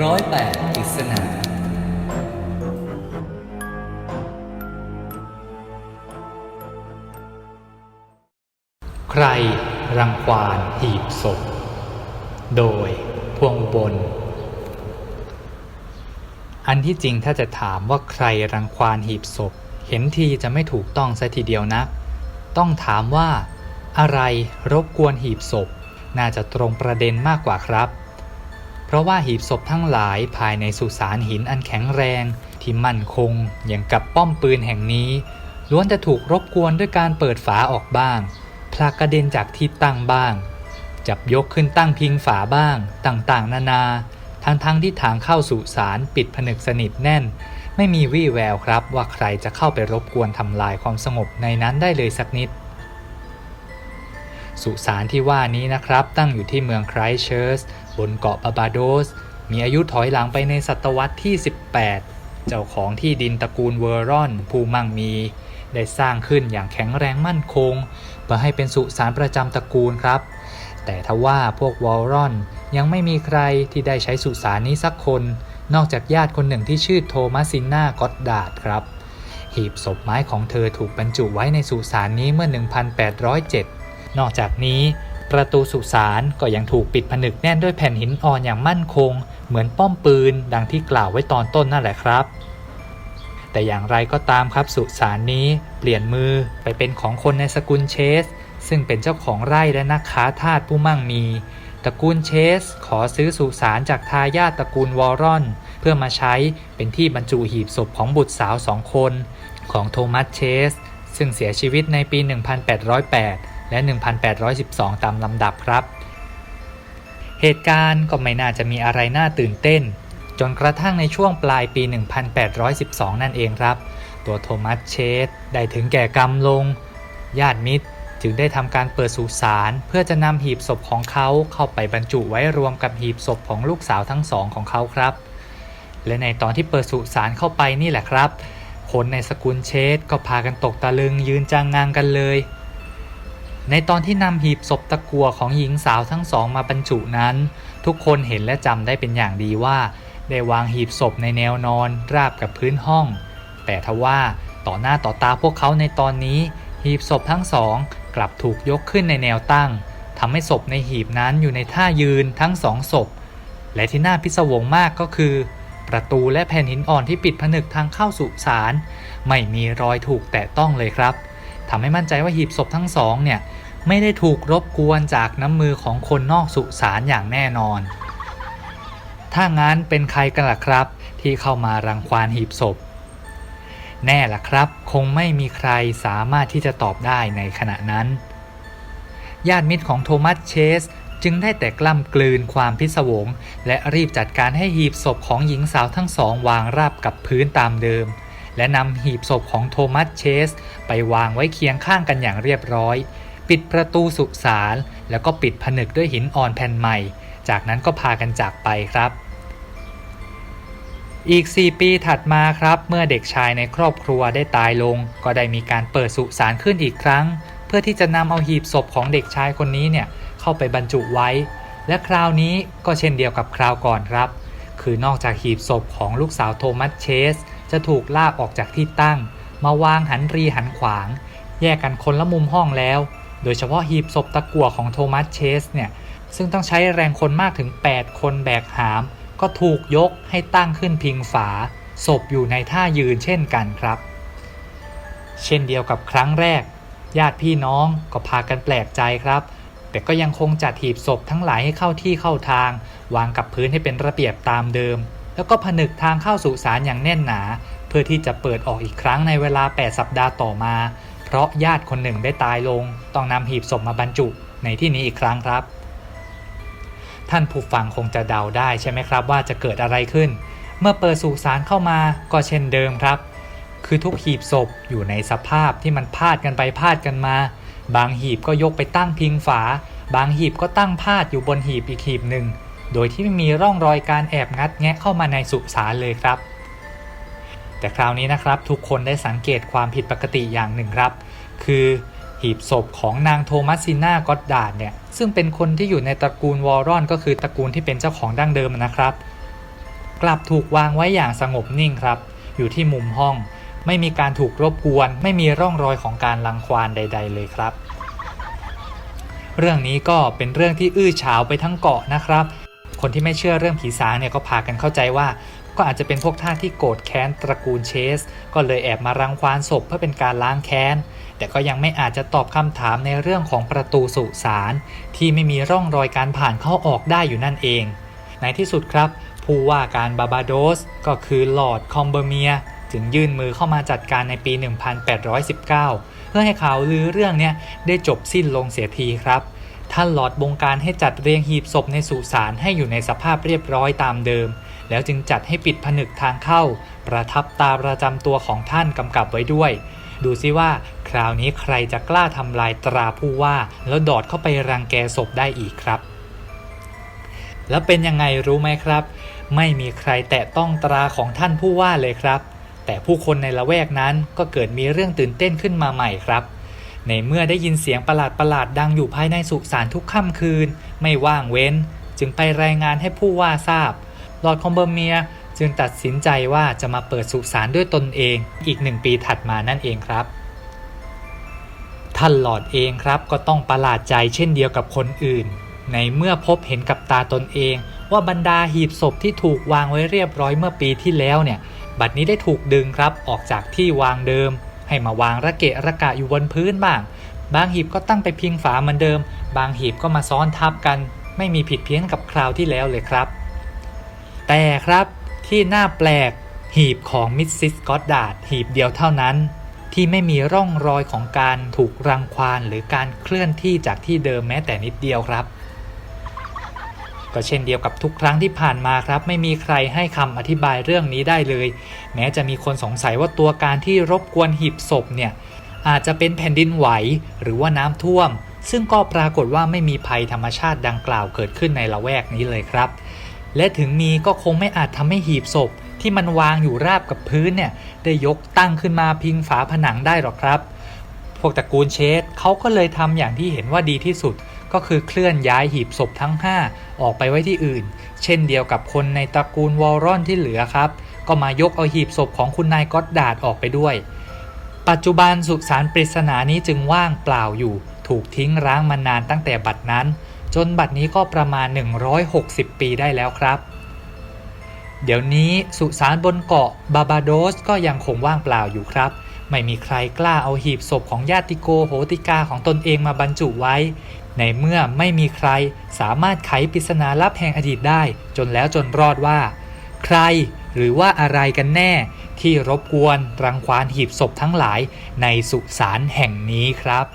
ร้อยแปดปริศนา ใครรังควานหีบศพ โดยพวงบลอันที่จริงถ้าจะถามว่าใครรังควานหีบศพ เห็นทีจะไม่ถูกต้องซะทีเดียวนัก ต้องถามว่า อะไรรบกวนหีบศพ น่าจะตรงประเด็นมากกว่าครับ ราะว่าหีบศพทั้งหลายภายในสุสานหินอันแข็งแรงที่มั่นคงอย่างกับป้อมปืนแห่งนี้ ล้วนจะถูกรบกวนด้วยการเปิดฝาออกบ้างพลากกระเด็นจากที่ตั้งบ้าง จับยกขึ้นตั้งพิงฝาบ้างต่างๆ นานาทั้งๆทที่ทางเข้าสู่สารปิดผนึกสนิทแน่น ไม่มีวี่แววครับว่าใครจะเข้าไปรบกวนทำลายความสงบในนั้นได้เลยสักนิด สุสานที่ว่านี้นะครับตั้งอยู่ที่เมืองไครเชิร์ช บนเกาะบาบาโดส มีอายุถอยหลังไปในศตวรรษที่ 18 เจ้าของที่ดินตระกูลเวอร์รอน ผู้มั่งมี ได้สร้างขึ้นอย่างแข็งแรงมั่นคง เพื่อให้เป็นสุสานประจำตระกูลครับ แต่ทว่าพวกวอลรอนยังไม่มีใครที่ได้ใช้สุสานนี้สักคน นอกจากญาติคนหนึ่งที่ชื่อโทมัสซินนากอดดาดครับหีบศพไม้ของเธอถูกบรรจุไว้ในสุสานนี้เมื่อ 1807 นอกจากนี้ ประตูสุสานก็ยังถูกปิดผนึกแน่นด้วยแผ่นหินอ่อนอย่างมั่นคง เหมือนป้อมปืนดังที่กล่าวไว้ตอนต้นนั่นแหละครับ แต่อย่างไรก็ตามครับสุสานนี้เปลี่ยนมือไปเป็นของคนในสกุลเชส ซึ่งเป็นเจ้าของไร่และนักค้าทาสผู้มั่งมีตระกูลเชส ขอซื้อสุสานจากทายาทตระกูลวอร์รอน เพื่อมาใช้เป็นที่บรรจุหีบศพของบุตรสาวสองคน ของโทมัสเชส ซึ่งเสียชีวิตในปี 1808 และ 1812 ตามลำดับครับ เหตุการณ์ก็ไม่น่าจะมีอะไรน่าตื่นเต้น จนกระทั่งในช่วงปลายปี 1812 นั่นเองครับ ตัวโทมัสเชสได้ถึงแก่กรรมลง ญาติมิตรจึงได้ทำการเปิดสุสานเพื่อจะนำหีบศพของเขาเข้าไปบรรจุไว้รวมกับหีบศพของลูกสาวทั้งสองของเขาครับ และในตอนที่เปิดสุสานเข้าไปนี่แหละครับ คนในสกุลเชสก็พากันตกตะลึงยืนจางงางกันเลย ในตอนที่นำหีบศพตะกัวของหญิงสาวทั้งสองมาบรรจุนั้น ทุกคนเห็นและจำได้เป็นอย่างดีว่า ได้วางหีบศพในแนวนอนราบกับพื้นห้อง แต่ทว่าต่อหน้าต่อตาพวกเขาในตอนนี้ หีบศพทั้งสองกลับถูกยกขึ้นในแนวตั้งทำให้ศพในหีบนั้นอยู่ในท่ายืนทั้งสองศพ และที่น่าพิศวงมากก็คือ ประตูและแผ่นหินอ่อนที่ปิดผนึกทางเข้าสุสานไม่มีรอยถูกแตะต้องเลยครับ ทำให้มั่นใจว่าหีบศพทั้งสองเนี่ยไม่ได้ถูกรบกวนจากน้ำมือของคนนอกสุสานอย่างแน่นอน ถ้างั้นเป็นใครกันล่ะครับ ที่เข้ามารังควานหีบศพ แน่ล่ะครับ คงไม่มีใครสามารถที่จะตอบได้ในขณะนั้น ญาติมิตรของโทมัสเชสจึงได้แต่กล้ำกลืนความพิศวง และรีบจัดการให้หีบศพของหญิงสาวทั้งสองวางราบกับพื้นตามเดิม และนำหีบศพของโทมัสเชส ไปวางไว้เคียงข้างกันอย่างเรียบร้อย ปิดประตูสุสานแล้วก็ปิดผนึกด้วยหินอ่อนแผ่นใหม่ จากนั้นก็พากันจากไปครับ อีก 4 ปีถัดมาครับ เมื่อเด็กชายในครอบครัวได้ตายลง ก็ได้มีการเปิดสุสานขึ้นอีกครั้ง เพื่อที่จะนำเอาหีบศพของเด็กชายคนนี้เนี่ยเข้าไปบรรจุไว้ และคราวนี้ก็เช่นเดียวกับคราวก่อนครับ คือนอกจากหีบศพของลูกสาวโทมัสเชส จะถูกลากออกจากที่ตั้ง มาวางหันรีหันขวาง แยกกันคนละมุมห้องแล้ว โดยเฉพาะหีบศพตะกั่วของโทมัสเชสเนี่ยซึ่งต้องใช้แรงคนมากถึง 8 คนแบกหาม ก็ถูกยกให้ตั้งขึ้นพิงฝา ศพอยู่ในท่ายืนเช่นกันครับ เช่นเดียวกับครั้งแรก ญาติพี่น้องก็พากันแปลกใจครับ แต่ก็ยังคงจัดหีบศพทั้งหลายให้เข้าที่เข้าทาง วางกับพื้นให้เป็นระเบียบตามเดิม แล้วก็ผนึกทางเข้าสู่สารอย่างแน่นหนา เพื่อที่จะเปิดออกอีกครั้งในเวลา 8 สัปดาห์ต่อมา เพราะญาติคนหนึ่งได้ตายลง ต้องนำหีบศพมาบรรจุในที่นี้อีกครั้งครับ ท่านผู้ฟังคงจะเดาได้ใช่ไหมครับว่าจะเกิดอะไรขึ้น เมื่อเปิดสู่สารเข้ามาก็เช่นเดิมครับ คือทุกหีบศพอยู่ในสภาพที่มันพาดกันไปพาดกันมา บางหีบก็ยกไปตั้งพิงฝา บางหีบก็ตั้งพาดอยู่บนหีบอีกหีบหนึ่ง โดยที่ไม่มีร่องรอยการแอบงัดแงะเข้ามาในสุสานเลยครับ แต่คราวนี้นะครับทุกคนได้สังเกตความผิดปกติอย่างหนึ่งครับ คือหีบศพของนางโทมัสซิน่ากอดดาร์ดเนี่ยซึ่งเป็นคนที่อยู่ในตระกูลวอร์รอน ก็คือตระกูลที่เป็นเจ้าของดั้งเดิมนะครับ กลับถูกวางไว้อย่างสงบนิ่งครับ อยู่ที่มุมห้อง ไม่มีการถูกรบกวน ไม่มีร่องรอยของการลังควานใด ๆ เลยครับ เรื่องนี้ก็เป็นเรื่องที่อื้อฉาวไปทั้งเกาะนะครับ คนที่ไม่เชื่อเรื่องผีสางเนี่ยก็พากันเข้าใจว่า ก็อาจจะเป็นพวกท่าที่โกรธแค้นตระกูลเชส ก็เลยแอบมารังควานศพเพื่อเป็นการล้างแค้น แต่ก็ยังไม่อาจจะตอบคำถามในเรื่องของประตูสุสานที่ไม่มีร่องรอยการผ่านเข้าออกได้อยู่นั่นเอง ในที่สุดครับ ผู้ว่าการบาบาโดสก็คือลอร์ดคอมเบอร์เมียจึงยื่นมือเข้ามาจัดการในปี 1819 เพื่อให้ข่าวลือเรื่องเนี้ยได้จบสิ้นลงเสียทีครับ ท่านหลอดบงการให้จัดเรียงหีบศพในสุสานให้อยู่ในสภาพเรียบร้อยตามเดิม แล้วจึงจัดให้ปิดผนึกทางเข้า ประทับตาประจำตัวของท่านกำกับไว้ด้วย ดูซิว่า คราวนี้ใครจะกล้าทำลายตราผู้ว่า แล้วดอดเข้าไปรังแกศพได้อีกครับ แล้วเป็นยังไงรู้ไหมครับ ไม่มีใครแตะต้องตราของท่านผู้ว่าเลยครับ แต่ผู้คนในละแวกนั้นก็เกิดมีเรื่องตื่นเต้นขึ้นมาใหม่ครับ ในเมื่อได้ยินเสียงประหลาดประหลาดๆดังอยู่ภายในสุสานทุกค่ำคืน ไม่ว่างเว้น จึงไปรายงานให้ผู้ว่าทราบ ลอร์ดคอมเบอร์เมียจึงตัดสินใจว่าจะมาเปิดสุสานด้วยตนเอง อีกหนึ่งปีถัดมานั่นเองครับท่านหลอดเองครับก็ต้องประหลาดใจเช่นเดียวกับคนอื่น ในเมื่อพบเห็นกับตาตนเอง ว่าบรรดาหีบศพที่ถูกวางไว้เรียบร้อยเมื่อปีที่แล้วเนี่ย บัดนี้ได้ถูกดึงครับออกจากที่วางเดิม ให้มาวางระเกะระกะอยู่บนพื้นบ้าง บางหีบก็ตั้งไปพิงฝาเหมือนเดิม บางหีบก็มาซ้อนทับกัน ไม่มีผิดเพี้ยนกับคราวที่แล้วเลยครับ แต่ครับที่น่าแปลกหีบของมิสซิสกอตดาร์ดหีบเดียวเท่านั้น ที่ไม่มีร่องรอยของการถูกรังควานหรือการเคลื่อนที่จากที่เดิมแม้แต่นิดเดียวครับ ก็เช่นเดียวกับทุกครั้งที่ผ่านมาครับ ไม่มีใครให้คำอธิบายเรื่องนี้ได้เลย แม้จะมีคนสงสัยว่าตัวการที่รบกวนหีบศพเนี่ยอาจจะเป็นแผ่นดินไหวหรือว่าน้ำท่วม ซึ่งก็ปรากฏว่าไม่มีภัยธรรมชาติดังกล่าวเกิดขึ้นในละแวกนี้เลยครับ และถึงมีก็คงไม่อาจทำให้หีบศพ ที่มันวางอยู่ราบกับพื้นเนี่ยได้ยกตั้งขึ้นมาพิงฝาผนังได้หรอกครับ พวกตระกูลเชสเขาก็เลยทำอย่างที่เห็นว่าดีที่สุด ก็คือเคลื่อนย้ายหีบศพทั้ง 5 ออกไปไว้ที่อื่น เช่นเดียวกับคนในตระกูลวอลรอนที่เหลือครับ ก็มายกเอาหีบศพของคุณนายก็อดดาดออกไปด้วย ปัจจุบันสุสานปริศนานี้จึงว่างเปล่าอยู่ ถูกทิ้งร้างมานานตั้งแต่บัดนั้น จนบัดนี้ก็ประมาณ 160 ปีได้แล้วครับ เดี๋ยวนี้สุสานบนเกาะบาบาโดสก็ยังคงว่างเปล่าอยู่ครับไม่มีใครกล้าเอาหีบศพของญาติโกโหติกาของตนเองมาบรรจุไว้ ในเมื่อไม่มีใครสามารถไขปริศนาลับแห่งอดีตได้ จนแล้วจนรอดว่า ใครหรือว่าอะไรกันแน่ ที่รบกวนรังควานหีบศพทั้งหลายในสุสานแห่งนี้ครับ